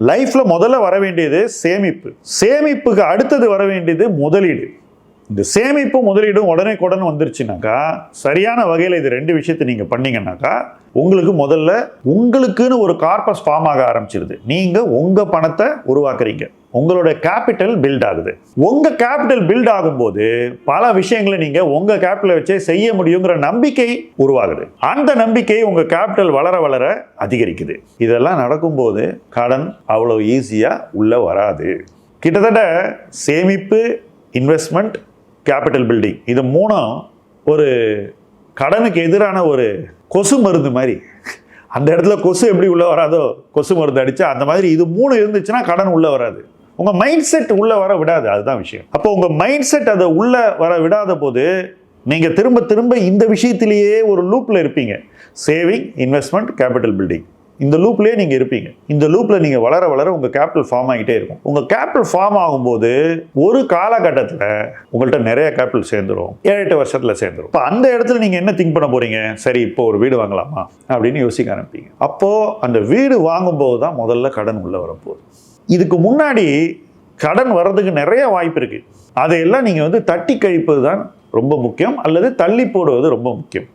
லைஃப்பில் முதல்ல வர வேண்டியது சேமிப்பு. சேமிப்புக்கு அடுத்தது வர வேண்டியது முதலீடு. இந்த சேமிப்பு முதலீடும் உடனே உடனே வந்துருச்சுனாக்கா சரியான வகையில் இது ரெண்டு விஷயத்தை நீங்கள் பண்ணீங்கன்னாக்கா உங்களுக்கு முதல்ல உங்களுக்குன்னு ஒரு கார்பஸ் ஃபார்ம் ஆக ஆரம்பிச்சிருது. நீங்கள் உங்கள் பணத்தை உருவாக்குறீங்க. உங்களோட கேபிட்டல் பில்ட் ஆகுது. உங்கள் கேபிட்டல் பில்ட் ஆகும்போது பல விஷயங்களை நீங்கள் உங்கள் கேபிட்டலை வச்சே செய்ய முடியுங்கிற நம்பிக்கை உருவாகுது. அந்த நம்பிக்கை உங்கள் கேபிட்டல் வளர வளர அதிகரிக்குது. இதெல்லாம் நடக்கும்போது கடன் அவ்வளோ ஈஸியாக உள்ளே வராது. கிட்டத்தட்ட சேமிப்பு இன்வெஸ்ட்மெண்ட் கேபிட்டல் பில்டிங் இது மூணும் ஒரு கடனுக்கு எதிரான ஒரு கொசு மருந்து மாதிரி. அந்த இடத்துல கொசு எப்படி உள்ளே வராதோ கொசு மருந்து அடித்தா அந்த மாதிரி இது மூணு இருந்துச்சுன்னா கடன் உள்ளே வராது. உங்கள் மைண்ட் செட் உள்ளே வர விடாது அதுதான் விஷயம். அப்போ உங்கள் மைண்ட் செட் அதை உள்ளே வர விடாத போது நீங்கள் திரும்ப திரும்ப இந்த விஷயத்திலேயே ஒரு லூப்பில் இருப்பீங்க. சேவிங் இன்வெஸ்ட்மெண்ட் கேபிட்டல் பில்டிங் இந்த லூப்லேயே நீங்கள் இருப்பீங்க. இந்த லூப்பில் நீங்கள் வளர வளர உங்கள் கேபிட்டல் ஃபார்ம் ஆகிட்டே இருக்கும். உங்கள் கேபிட்டல் ஃபார்ம் ஆகும்போது ஒரு காலகட்டத்தில் உங்கள்கிட்ட நிறைய கேபிட்டல் சேர்ந்துரும். ஏழு எட்டு வருஷத்தில் சேர்ந்துரும். இப்போ அந்த இடத்துல நீங்கள் என்ன திங்க் பண்ண போகிறீங்க சரி இப்போ ஒரு வீடு வாங்கலாமா? அப்படின்னு யோசிக்க ஆரம்பிப்பீங்க. அப்போது அந்த வீடு வாங்கும்போது தான் முதல்ல கடன் உள்ளே வரப்போகுது. இதுக்கு முன்னாடி கடன் வர்றதுக்கு நிறைய வாய்ப்பு இருக்குது அதையெல்லாம் நீங்கள் வந்து தட்டி கழிப்பது தான் ரொம்ப முக்கியம். அல்லது தள்ளி போடுவது ரொம்ப முக்கியம்.